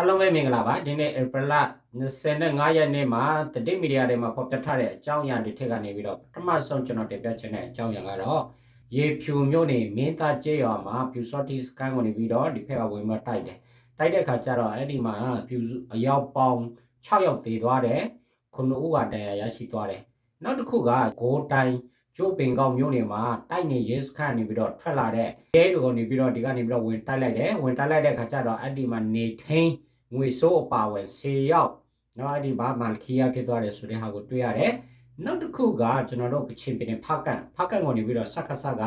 အားလုံးပဲမင်္ဂလာပါဒီနေ့ဧပြီလ25ရက်နေ့မှာတတိမီဒီယာတွေမှာပေါ်ပြထားတဲ့အကြောင်းအရာတွေထက်ကနေပြီးတော့ပထမဆုံးကျွန်တော်တင်ပြချင်တဲ့အကြောင်းအရာကတော့ရေဖြူမျိုးနေမင်းသားကျေးရွာမှာဖြူစော့တီစကန်ကိုနေပြီးတော့ဒီဖက်ကဝင်မတိုက်တယ်တိုက်တဲ့ခါကျတော့အဲ့ဒီမှာဖြူအယောက်ပေါင်း6ယောက်သေသွားတယ်ခုနှစ်ဦးကဒဏ်ရာရရှိသွားတယ်နောက်တစ်ခုကဂိုးတိုင်းကျိုးပင်ကောက်မျိုးနေမှာတိုက်နေရဲစခန့်နေပြီးတော့ထွက်လာတဲ့ရဲတွေကနေပြီးတော့ဒီကနေပြီးတော့ဝင်တိုက်လိုက်တယ်ဝင်တိုက်လိုက်တဲ့ခါကျတော့အဲ့ဒီမှာနေထင်း ငွေစိုးအပါဝယ်10ယောက်နော်အဲ့ဒီဘာမာလခီယာဖြစ်သွားတယ်ဆိုတဲ့ဟာကိုတွေ့ရတယ်နောက်တစ်ခုကကျွန်တော်တို့ကချင်ပင်ဖာကန်ဖာကန်ကနေပြီးတော့စက္ကဆက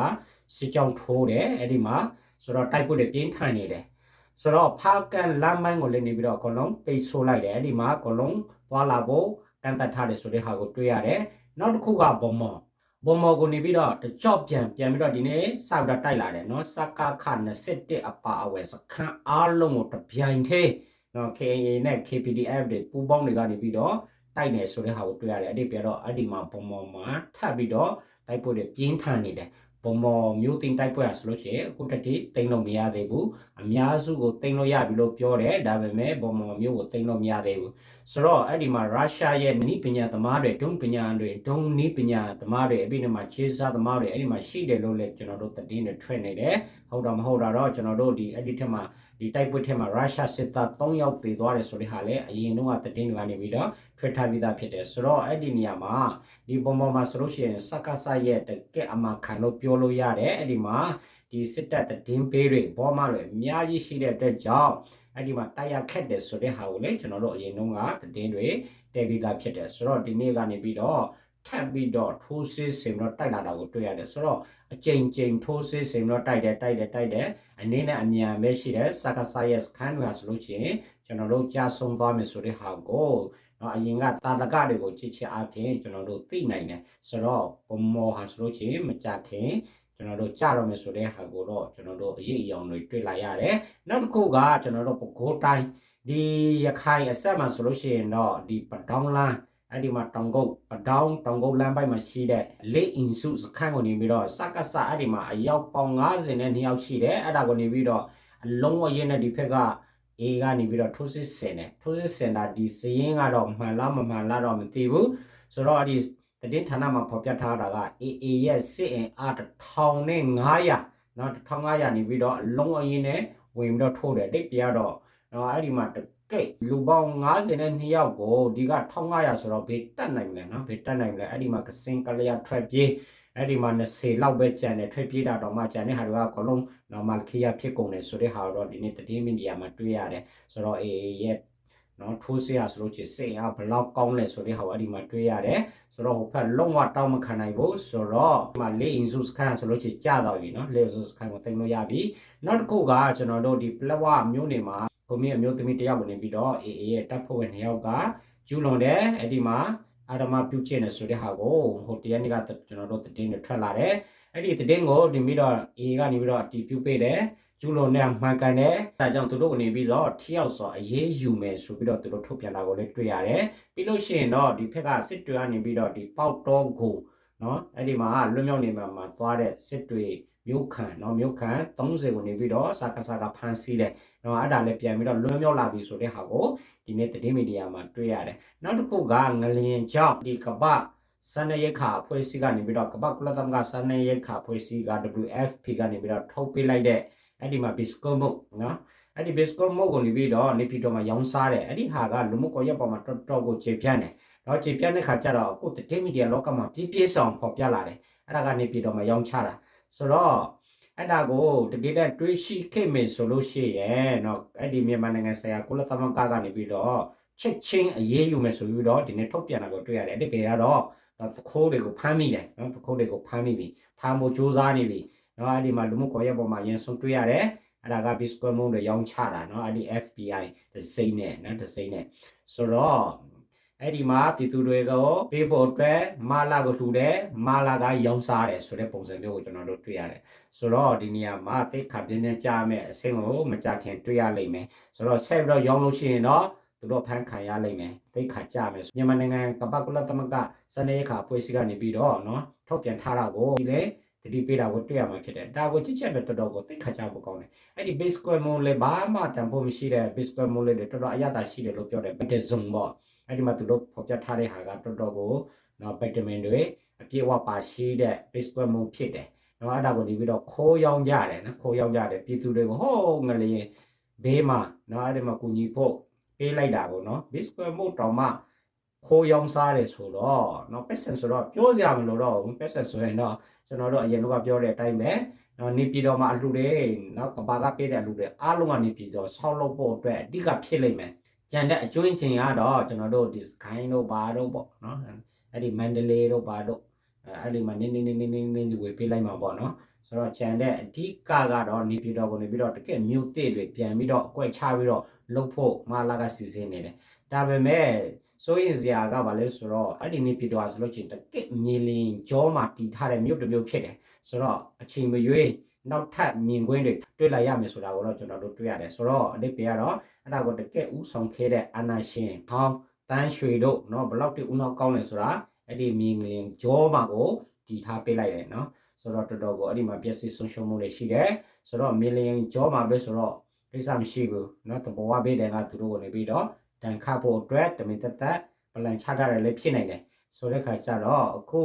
စစ်ကြောင်းထိုးတယ်အဲ့ဒီမှာဆိုတော့တိုက်ပွဲတွေပြင်းထန်နေတယ်ဆိုတော့ဖာကန်လမ်းမိုင်းကိုလည်းနေပြီးတော့အကုန်လုံးပိတ်ဆို့လိုက်တယ်အဲ့ဒီမှာအကုန်လုံးသွားလာဖို့ကန့်တတ်ထားတယ်ဆိုတဲ့ဟာကိုတွေ့ရတယ်နောက်တစ်ခုကဘုံမော်ဘုံမော်ကိုနေပြီးတော့တကြော့ပြန်ပြန်ပြီးတော့ဒီနေ့စပြီးတော့တိုက်လာတယ်နော်စက္ကခ21အပါအဝယ်စခန်းအားလုံးကိုတပြိုင်တည်း နော် KAA နဲ့ KPDF တွေပူးပေါင်းတွေကနေပြီးတော့တိုက်နေဆိုတဲ့ဟာကိုတွေ့ရတယ်အဲ့ဒီပြတော့အဲ့ဒီမှာဘုံမော်မှာထပ်ပြီးတော့တိုက်ပွဲတွေပြင်းထန်နေတယ်ဘုံမော်မျိုးတင်တိုက်ပွဲရဆိုလို့ရှိရင်အခုတတိတိန်လို့မရသေးဘူးအများစုကိုတိန်လို့ရပြီလို့ပြောတယ်ဒါပေမဲ့ဘုံမော်မျိုးကိုတိန်လို့မရသေးဘူးဆိုတော့အဲ့ဒီမှာရုရှားရဲ့နိပညာသမားတွေဒုံပညာတွေဒုံနိပညာသမားတွေအပြီးတော့မှခြေစားသမားတွေအဲ့ဒီမှာရှိတယ်လို့လည်းကျွန်တော်တို့သတင်းတွေထွက်နေတယ်ဟုတ်တော့မဟုတ်တာတော့ကျွန်တော်တို့ဒီအဲ့ဒီထက်မှာ ဒီတိုက်ပွဲထဲမှာရုရှားစစ်သား3ယောက်သေသွားတယ်ဆိုတဲ့ဟာလည်းအရင်တော့သတင်းတွေကနေပြီးတော့ထွက်ထားပြီးသားဖြစ်တယ်ဆိုတော့အဲ့ဒီနေရာမှာဒီပုံပေါ်မှာဆိုလို့ရှိရင်စက္ကဆရဲ့တကက်အမခံလို့ပြောလို့ရတယ်အဲ့ဒီမှာဒီစစ်တပ်သတင်းပေးတွေဘောမတွေအများကြီးရှိတဲ့အတွက်ကြောင့်အဲ့ဒီမှာတိုက်ရခက်တယ်ဆိုတဲ့ဟာကိုလည်းကျွန်တော်တို့အရင်တုန်းကသတင်းတွေတည်ပြီးသားဖြစ်တယ်ဆိုတော့ဒီနေ့ကနေပြီးတော့ ထပ်ပြီးတော့ထိုးစစ်စင်တော့တိုက်လာတာကိုတွေ့ရတယ်ဆိုတော့အကြိမ်ကြိမ်ထိုးစစ်စင်တော့တိုက်တယ်တိုက်တယ်တိုက်တယ်အနေနဲ့အမြန်ပဲရှိတယ်စကားဆိုင်ယက်ခံရဆိုလို့ရှိရင်ကျွန်တော်တို့ကြားဆုံးသွားမယ်ဆိုတဲ့ဟာကိုနော်အရင်ကတာလကတွေကိုချစ်ချအပြင်ကျွန်တော်တို့သိနိုင်တယ်ဆိုတော့ပုံမောဟာဆိုလို့ရှိရင်မကြခင်ကျွန်တော်တို့ကြတော့မယ်ဆိုတဲ့ဟာကိုတော့ကျွန်တော်တို့အရေးအယောင်တွေတွေ့လာရတယ်နောက်တစ်ခုကကျွန်တော်တို့ပကိုးတိုင်းဒီရခိုင်အဆက်မှာဆိုလို့ရှိရင်တော့ဒီပတောင်းလန်း အဲ့ဒီမှာတောင်ကုတ်အဒေါင်းတောင်ကုတ်လမ်းပိုင်းမှာရှိတဲ့လေးအင်စုစခန်းကိုနေပြီးတော့စကစအဲ့ဒီမှာအယောက်ပေါင်း90နဲ့2ယောက်ရှိတယ်အဲ့ဒါကိုနေပြီးတော့အလုံးဝရင်းတဲ့ဒီဖက်က A ကနေပြီးတော့ထိုးစစ်ဆင်တယ်ထိုးစစ်ဆင်တာဒီစရင်ကတော့မှန်လားမမှန်လားတော့မသိဘူးဆိုတော့ဒီတည်ဌာနမှာဖော်ပြထားတာက AA ရဲ့စစ်အင်အား1500နော်1500နေပြီးတော့အလုံးအရင်းနဲ့ဝင်ပြီးတော့ထိုးတယ်တိတ်ပြရတော့နော်အဲ့ဒီမှာ ကဲလူပေါင်း52ယောက်ကိုဒီက1500ဆိုတော့ဘေးတက်နိုင်လဲနော်ဘေးတက်နိုင်လဲအဲ့ဒီမှာကစင်ကလျာထွက်ပြေးအဲ့ဒီမှာ20လောက်ပဲကြံတယ်ထွက်ပြေးတာတော့မှကြံတဲ့ဟာတွေကအကုန်လုံး normal ခေရဖြစ်ကုန်တယ်ဆိုတဲ့ဟာတော့ဒီနေ့30 minute မှာတွေ့ရတယ်ဆိုတော့အေးရဲ့နော်ထိုးစရာဆိုလို့ချင်စိတ်အားဘလောက်ကောင်းလဲဆိုတဲ့ဟာကိုအဲ့ဒီမှာတွေ့ရတယ်ဆိုတော့ဟိုဖက်လုံးဝတောင်းမခံနိုင်ဘူးဆိုတော့ဒီမှာလေအင်စုစကန်ဆိုလို့ချင်ကြတော့ပြီနော်လေအင်စုစကန်ကိုတင်လို့ရပြီနောက်တစ်ခုကကျွန်တော်တို့ဒီပလဝမျိုးနေမှာ ကိုမီအမျိုးသမီးတယောက်ဝင်ပြီးတော့အေအေရဲ့တပ်ဖွဲ့ဝင်နှစ်ယောက်ကကျူးလွန်တယ်အဲ့ဒီမှာအာရမပြုတ်ကျင့်နေဆိုတဲ့ဟာကိုဟိုတရားနေ့ကကျွန်တော်တို့တင်နေထွက်လာတယ်အဲ့ဒီတင်ကိုဒီပြီးတော့အေကနေပြီးတော့အတီးပြုတ်ပေးတယ်ကျူးလွန်တဲ့မှန်ကန်တယ်ဒါကြောင့်သူတို့ကနေပြီးတော့ထိရောက်စွာအရေးယူမယ်ဆိုပြီးတော့သူတို့ထုတ်ပြန်တာကိုလည်းတွေ့ရတယ်ပြီးလို့ရှိရင်တော့ဒီဖက်ကစစ်တွေကနေပြီးတော့ဒီပေါက်တော့ကိုနော်အဲ့ဒီမှာလွတ်မြောက်နေမှာမှာသွားတဲ့စစ်တွေ မြို့ခံနော်မြို့ခံ30ကိုနေပြီးတော့စာကစားကဖမ်းဆီးတယ်နော်အဲ့ဒါလည်းပြန်ပြီးတော့လွတ်မြောက်လာပြီဆိုတဲ့ဟာကိုဒီနေ့သတင်းမီဒီယာမှာတွေ့ရတယ်နောက်တစ်ခုကငလျင်ကြောင့်ဒီကပစနေရခါဖွဲ့စည်းကနေပြီးတော့ကပကုလသမဂ္ဂစနေရခါဖွဲ့စည်းက WFP ကနေပြီးတော့ထုတ်ပေးလိုက်တဲ့အဲ့ဒီမှာ Bisco မုတ်နော်အဲ့ဒီ Bisco မုတ်ကိုနေပြီးတော့နေပြည်တော်မှာရောင်းစားတယ်အဲ့ဒီဟာကလူမှုကွန်ရက်ပေါ်မှာတော်တော်ကိုခြေပြန့်တယ်တော့ခြေပြန့်တဲ့ခါကျတော့ကိုသတင်းမီဒီယာလောကမှာပြည့်ပြည့်စုံဖော်ပြလာတယ်အဲ့ဒါကနေပြည်တော်မှာရောင်းချတာ ဆိုတော့အဲ့ဒါကိုတကယ်တမ်းတွေးရှိခဲ့မယ်ဆိုလို့ရှိရင်တော့အဲ့ဒီမြန်မာနိုင်ငံဆရာကုလသမဂ္ဂကနေပြီးတော့ချက်ချင်းအရေးယူမယ်ဆိုပြီးတော့ဒီနေ့ထုတ်ပြန်တာကိုတွေ့ရတယ်တကယ်ကတော့သခိုးတွေကိုဖမ်းမိတယ်နော်သခိုးတွေကိုဖမ်းမိပြီဖမ်းဖို့စူးစမ်းနေပြီနော်အဲ့ဒီမှာလူမှုကွန်ရက်ပေါ်မှာရင်ဆုံတွေ့ရတယ်အဲ့ဒါက Bitcoin မုန်းတွေရောင်းချတာနော်အဲ့ဒီ FBI တစ်စိမ့်နဲ့နော်တစ်စိမ့်နဲ့ဆိုတော့ အဲ့ဒီမှာပြည်သူတွေကိုပေးဖို့အတွက်မာလာကိုလှူတယ်မာလာကရောင်းစားတယ်ဆိုတဲ့ပုံစံမျိုးကိုကျွန်တော်တို့တွေ့ရတယ်ဆိုတော့ဒီနေရာမှာတိတ်ခါပြင်းပြင်းကြားမယ်အဆင့်ကိုမကြခင်တွေ့ရလိမ့်မယ်ဆိုတော့ဆက်ပြီးတော့ရောင်းလို့ရှိရင်တော့သူတို့ဖန်ခံရလိမ့်မယ်တိတ်ခါကြမယ်မြန်မာနိုင်ငံကပ္ပကုလသမဂ္ဂစနေခါဖွဲ့စည်းကနေပြီးတော့เนาะထုတ်ပြန်ထားတာကိုဒီလေ တတိပေးတာကိုတွေ့ရမှာဖြစ်တယ်ဒါကိုကြည့်ချက်ပဲတော်တော်ကိုသိခါကြဖို့ကောင်းတယ်အဲ့ဒီ base square moon လေးဘာမှတန်ဖို့မရှိတဲ့ base square moon လေးတွေတော်တော်အရသာရှိတယ်လို့ပြောတယ် beta zone ပေါ့ အဲ့ဒီမှာသူတို့ဖော်ပြထားတဲ့ဟာကတော်တော်ကိုနော် vitamin တွေအပြည့်အဝပါရှိတဲ့ base square moon ဖြစ်တယ်နော်အဲ့ဒါကိုဒီပြီးတော့ခိုးရောင်းကြတယ်နော်ခိုးရောင်းကြတယ်ပြည်သူတွေကိုဟိုးငလေးဘေးမှာနော်အဲ့ဒီမှာကူညီဖို့ပေးလိုက်တာကိုနော် base square moon တောင်မှခိုးရောင်းစားတယ်ဆိုတော့နော်ပက်ဆန်ဆိုတော့ပြောစရာမလိုတော့ဘူးပက်ဆန်ဆိုရင်တော့ကျွန်တော်တို့အရင်ကပြောတဲ့အတိုင်းပဲနော်နေပြည်တော်မှာအလှူတွေနော်ကဘာကပေးတဲ့အလှူတွေအားလုံးကနေပြည်တော်ဆောက်လုပ်ဖို့အတွက်အဓိကဖြစ်လိမ့်မယ် ကြံတဲ့အကျွင်းချင်းကတော့ကျွန်တော်တို့ဒီစကိုင်းတို့ဘာတို့ပေါ့နော်အဲ့ဒီမန္တလေးတို့ဘာတို့အဲ့ဒီမှာနင်းနင်းနင်းနင်းနင်းနင်းဝေပေးလိုက်မှာပေါ့နော်ဆိုတော့ကြံတဲ့အဓိကကတော့နေပြည်တော်ကိုနေပြီးတော့တကယ်မြို့သစ်တွေပြန်ပြီးတော့အကွက်ချပြီးတော့လှုပ်ဖို့မလာကစီစဉ်နေတယ်ဒါပေမဲ့စိုးရင်စရာကဘာလဲဆိုတော့အဲ့ဒီနေပြည်တော်ဆိုလို့ချင်းတကက်မြေလင်ကြောမှာတည်ထားတဲ့မြို့တစ်မြို့ဖြစ်တယ်ဆိုတော့အချိန်မရွေး နောက်ထပ်မြင်ကွင်းတွေတွေ့လာရမယ်ဆိုတာကိုတော့ကျွန်တော်တို့တွေ့ရတယ်ဆိုတော့အဓိပ္ပာယ်ကတော့အဲ့ဒါကိုတကက်ဥဆောင်ခဲ့တဲ့အာနာရှင်ဟောင်းတန်းရွှေတို့เนาะဘလောက်တိဥနောက်ကောင်းလဲဆိုတာအဲ့ဒီမြင်လင်ကြောမှာကိုတည်ထားပေးလိုက်တယ်เนาะဆိုတော့တော်တော်ကိုအဲ့ဒီမှာပြည့်စည်ဆုံးရှုံးမှုတွေရှိတယ်ဆိုတော့မြင်လင်ကြောမှာပဲဆိုတော့ကိစ္စမရှိဘူးเนาะတဘောဝဘေးတဲ့ကသူတို့ကိုနေပြီးတော့တန်ခတ်ဖို့အတွက်တမင်တက်တက်ပလန်ချထားတယ်လည်းဖြစ်နိုင်တယ်ဆိုတဲ့ခါကျတော့အခု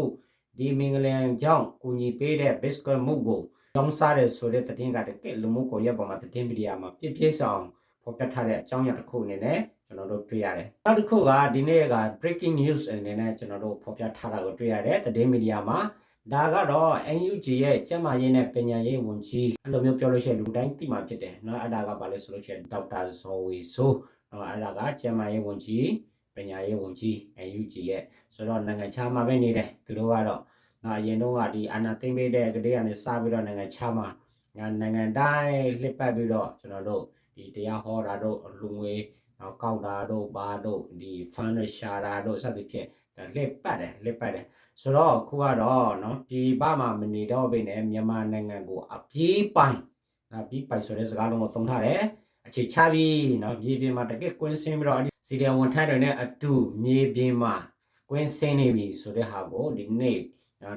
ဒီမင်္ဂလန်ကြောင့်ကူညီပေးတဲ့ Bitcoin မှုကို လောင်းစားတယ်ဆိုတဲ့သတင်းကတကယ်လူမှုကွန်ရက်ပေါ်မှာသတင်းမီဒီယာမှာပြည့်ပြည့်ဆောင်ဖော်ပြထားတဲ့အကြောင်းအရာတစ်ခုအနေနဲ့ကျွန်တော်တို့တွေ့ရတယ်။နောက်တစ်ခုကဒီနေ့က breaking news အနေနဲ့ကျွန်တော်တို့ဖော်ပြထားတာကိုတွေ့ရတယ်သတင်းမီဒီယာမှာဒါကတော့ NUG ရဲ့ကျန်းမာရေးနဲ့ပညာရေးဝန်ကြီးအဲ့လိုမျိုးပြောလို့ရှိရင်လူတိုင်းသိမှာဖြစ်တယ်။နော်အဲ့ဒါကဘာလဲဆိုလို့ရှိရင်ဒေါက်တာဇော်ဝေဆိုးနော်အဲ့ဒါကကျန်းမာရေးဝန်ကြီးပညာရေးဝန်ကြီး NUG ရဲ့ဆိုတော့နိုင်ငံခြားမှာပဲနေတယ်သူတို့ကတော့ နော်အရင်တော့ကဒီအာနာသိမ့်ပေးတဲ့ကလေးကနေစပြီးတော့နိုင်ငံခြားမှာငါနိုင်ငံတိုင်းလှစ်ပတ်ပြီးတော့ကျွန်တော်တို့ဒီတရားဟောတာတို့လူငွေနော်ကောက်တာတို့ဘာတို့ဒီ fund ရှာတာတို့စသဖြင့်ဒါလှစ်ပတ်တယ်လှစ်ပတ်တယ်ဆိုတော့ခုကတော့နော်ပြည်ပမှာမနေတော့ဘဲနဲ့မြန်မာနိုင်ငံကိုအပြေးပိုင်နော်ပြီးပိုင်ဆိုတဲ့စကားလုံးကိုသုံးထားတယ်အခြေချပြီးနော်မြေပြင်မှာတကယ်ကွင်းစင်းပြီးတော့အဲ့ဒီစီဒီယံဝန်ထမ်းတွေနဲ့အတူမြေပြင်မှာကွင်းစင်းနေပြီဆိုတဲ့ဟာကိုဒီနေ့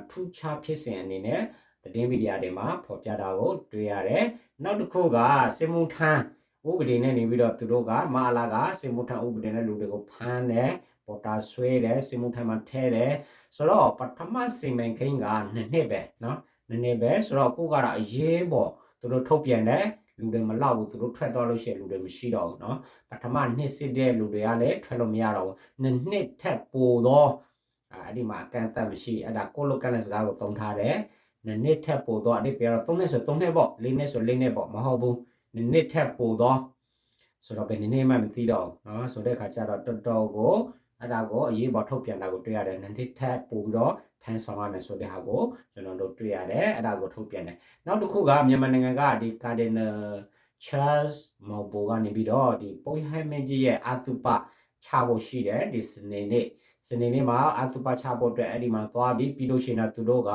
ထူးခြားဖြစ်စဉ်အနေနဲ့သတင်းမီဒီယာတွေမှာဖော်ပြတာကိုတွေ့ရတယ်နောက်တစ်ခုကစေမှုထမ်းဥပဒေနဲ့နေပြီးတော့သူတို့ကမဟာလာကစေမှုထမ်းဥပဒေနဲ့လူတွေကိုဖမ်းတယ်ပေါ်တာဆွဲတယ်စေမှုထမ်းမှာထဲတယ်ဆိုတော့ပထမစီမံကိန်းကနှစ်နှစ်ပဲเนาะနှစ်နှစ်ပဲဆိုတော့အခုကတော့အရေးပေါ်သူတို့ထုတ်ပြန်တယ်လူတွေမလောက်ဘူးသူတို့ထွက်သွားလို့ရှိရင်လူတွေမရှိတော့ဘူးเนาะပထမနှစ်စစ်တဲ့လူတွေကလည်းထွက်လို့မရတော့ဘူးနှစ်နှစ်ထက်ပိုတော့ အဲ့ဒီမှာအကန့်အသတ်မရှိအဲ့ဒါကိုလိုကန်တဲ့စကားကိုသုံးထားတယ်နှစ်နှစ်ထက်ပိုတော့အဲ့ဒီပြောတော့၃နှစ်ဆို၃နှစ်ပေါ့၄နှစ်ဆို၄နှစ်ပေါ့မဟုတ်ဘူးနှစ်နှစ်ထက်ပိုတော့ဆိုတော့ဘယ်နည်းနည်းမှမသိတော့ဘူးเนาะဆိုတဲ့အခါကျတော့တော်တော်ကိုအဲ့ဒါကိုအရေးပေါ်ထုတ်ပြန်တာကိုတွေ့ရတယ်နှစ်နှစ်ထက်ပိုပြီးတော့ထန်ဆောင်ရမယ်ဆိုတဲ့ဟာကိုကျွန်တော်တို့တွေ့ရတယ်အဲ့ဒါကိုထုတ်ပြန်တယ်နောက်တစ်ခုကမြန်မာနိုင်ငံကဒီ Cardinal Charles Mobo ကနေပြီးတော့ဒီပုတ်ဟဲမင်းကြီးရဲ့အတုပချဖို့ရှိတယ်ဒီစနေနေ့ စနေနေ့မှာအတုပချဖို့အတွက်အဲ့ဒီမှာသွားပြီးပြီးလို့ရှိရင်တော့သူတို့က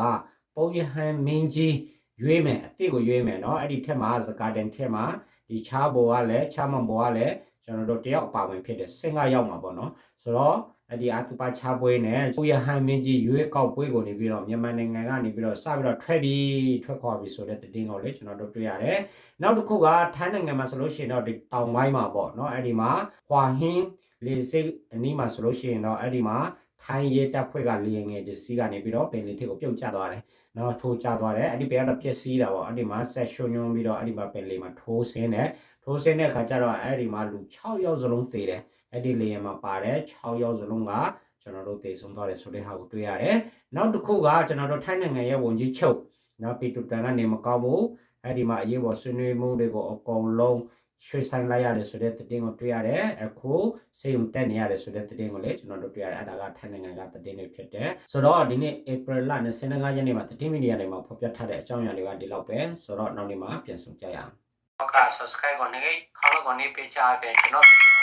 ပုတ်ဟဲမင်းကြီးရွေးမယ်အစ်စ်ကိုရွေးမယ်เนาะအဲ့ဒီထက်မှာစကာဒန်ထက်မှာဒီချားဘောကလည်းချားမန်ဘောကလည်းကျွန်တော်တို့တယောက်ပါဝင်ဖြစ်တယ်စင်ကရောက်မှာပေါ့เนาะဆိုတော့အဲ့ဒီအတူပါချပွဲနဲ့ကိုရဟန်မင်းကြီးရွေးကောက်ပွဲကိုနေပြီးတော့မြန်မာနိုင်ငံကနေပြီးတော့စပြီးတော့ထွက်ပြီးထွက်ခွာပြီးဆိုတဲ့တင်းကိုလေကျွန်တော်တို့တွေ့ရတယ်။နောက်တစ်ခုကထိုင်းနိုင်ငံမှာဆိုလို့ရှိရင်တော့ဒီတောင်ပိုင်းမှာပေါ့နော်အဲ့ဒီမှာဟွာဟင်း လေစိတ်အနီးမှာဆိုလို့ရှိရင်တော့အဲ့ဒီမှာထိုင်းရဲတပ်ဖွဲ့ကလေရင်ငယ်ဒီစီကနေပြီးတော့ပင်လီထစ်ကိုပြုတ်ကျသွားတယ်။နော်ထိုးကျသွားတယ်အဲ့ဒီပဲကတော့ပျက်စီးတာပေါ့အဲ့ဒီမှာဆက်ရှုံညွန်ပြီးတော့အဲ့ဒီမှာပင်လီမှာထိုးဆင်းတယ်ထိုးဆင်းတဲ့အခါကျတော့အဲ့ဒီမှာလူ6ယောက်စလုံးသေတယ်။အဲ့ဒီလေရင်မှာပါတယ်6ယောက်စလုံးကကျွန်တော်တို့တည်ဆုံးသွားတယ်ဆိုတဲ့ဟာကိုတွေ့ရတယ်။နောက်တစ်ခုကကျွန်တော်တို့ထိုင်းနိုင်ငံရဲ့ဝန်ကြီးချုပ်နော်ပီတူတန်ကနေမကောက်ဘူးအဲ့ဒီမှာအရေးပေါ်ဆွေးနွေးမှုတွေကိုအကုန်လုံး ရွှေ့ဆိုင်လိုက်ရတယ်ဆိုတဲ့သတင်းကိုတွေ့ရတယ်အခုစေုံတက်နေရတယ်ဆိုတဲ့သတင်းကိုလည်းကျွန်တော်တို့တွေ့ရတယ်အဲ့ဒါကထိုင်းနိုင်ငံကသတင်းတွေဖြစ်တယ်ဆိုတော့ဒီနေ့ April လ25ရက်နေ့မှာသတင်းမီဒီယာတွေမှာဖော်ပြထားတဲ့အကြောင်းအရာတွေကဒီလောက်ပဲဆိုတော့နောက်နေ့မှာပြန်ဆောင်ကြရအောင်ဟုတ်ကဲ့ subscribe ကိုနေခေါင်းကိုနေပေးချပေးကျွန်တော်ဗီဒီ